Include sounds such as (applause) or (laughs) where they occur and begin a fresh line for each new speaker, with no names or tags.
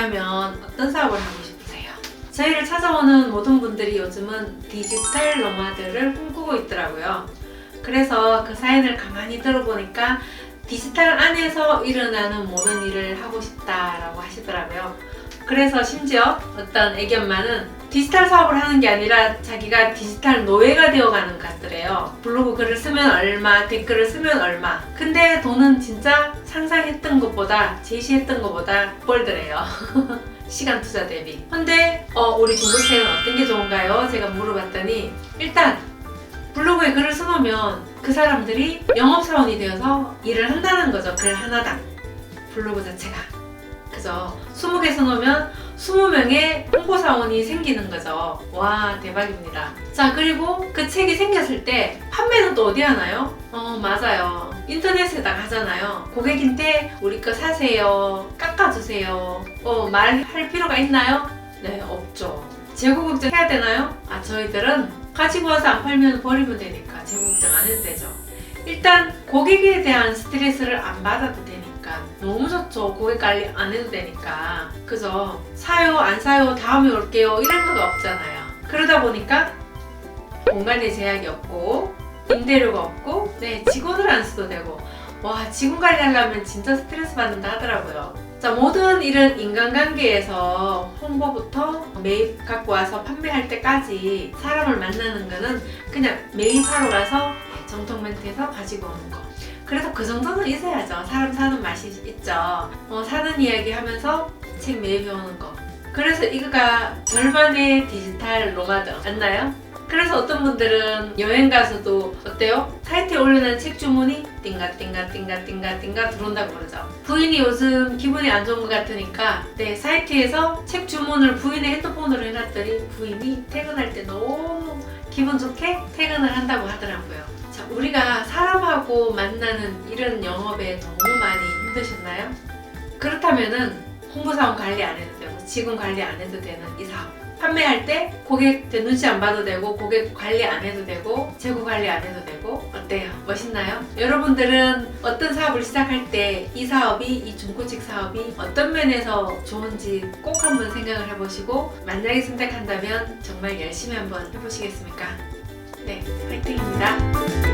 한다면 어떤 사업을 하고 싶으세요? 저희를 찾아오는 모든 분들이 요즘은 디지털 노마드를 꿈꾸고 있더라고요. 그래서 그 사연을 가만히 들어보니까 디지털 안에서 일어나는 모든 일을 하고 싶다라고 하시더라고요. 그래서 심지어 어떤 애견만은 디지털 사업을 하는 게 아니라 자기가 디지털 노예가 되어가는 것 같더래요. 블로그 글을 쓰면 얼마, 댓글을 쓰면 얼마. 근데 돈은 진짜 상상했던 것보다, 제시했던 것보다 벌더래요. (laughs) 시간 투자 대비. 근데 어, 우리 중고생은 어떤 게 좋은가요? 제가 물어봤더니 일단 블로그에 글을 써놓으면 그 사람들이 영업사원이 되어서 일을 한다는 거죠. 글 하나당. 블로그 자체가. 그죠. 20개 써놓으면 20명의 홍보사원이 생기는 거죠. 와, 대박입니다. 자, 그리고 그 책이 생겼을 때 판매는 또 어디 하나요? 어, 맞아요. 인터넷에다 가잖아요. 고객한테 우리 거 사세요. 깎아주세요. 어, 말할 필요가 있나요? 네, 없죠. 재고 걱정 해야 되나요? 아, 저희들은 가지고 와서 안 팔면 버리면 되니까 재고 걱정 안 해도 되죠. 일단 고객에 대한 스트레스를 안 받아도 되니까 너무 좋죠. 고객 관리 안 해도 되니까. 그죠? 사요, 안 사요, 다음에 올게요. 이런 거가 없잖아요. 그러다 보니까 공간의 제약이 없고, 임대료가 없고, 네, 직원을 안 써도 되고. 와, 직원 관리하려면 진짜 스트레스 받는다 하더라고요. 자, 모든 이런 인간관계에서 홍보부터 매입 갖고 와서 판매할 때까지 사람을 만나는 거는 그냥 매입하러 가서 정통 멘트에서 가지고 오는 거. 그래서 그 정도는 있어야죠. 사람 사는 맛이 있죠. 어, 사는 이야기 하면서 책 매입해 오는 거. 그래서 이거가 절반의 디지털 노마드 맞나요? 그래서 어떤 분들은 여행 가서도 어때요? 사이트에 올려놓은 책 주문이 띵가 띵가 띵가 띵가 띵가 들어온다고 그러죠. 부인이 요즘 기분이 안 좋은 것 같으니까 네 사이트에서 책 주문을 부인의 핸드폰으로 해놨더니 부인이 퇴근할 때 너무 기분 좋게 퇴근을 한다고 하더라고요. 자, 우리가 사람하고 만나는 이런 영업에 너무 많이 힘드셨나요? 그렇다면은 홍보사원 관리 안 해도 되고 직원 관리 안 해도 되는 이 사업. 판매할 때 고객들 눈치 안 봐도 되고 고객 관리 안 해도 되고 재고 관리 안 해도 되고 어때요? 멋있나요? 여러분들은 어떤 사업을 시작할 때 이 사업이 이 중고책 사업이 어떤 면에서 좋은지 꼭 한번 생각을 해보시고 만약에 선택한다면 정말 열심히 한번 해보시겠습니까? 네, 화이팅입니다.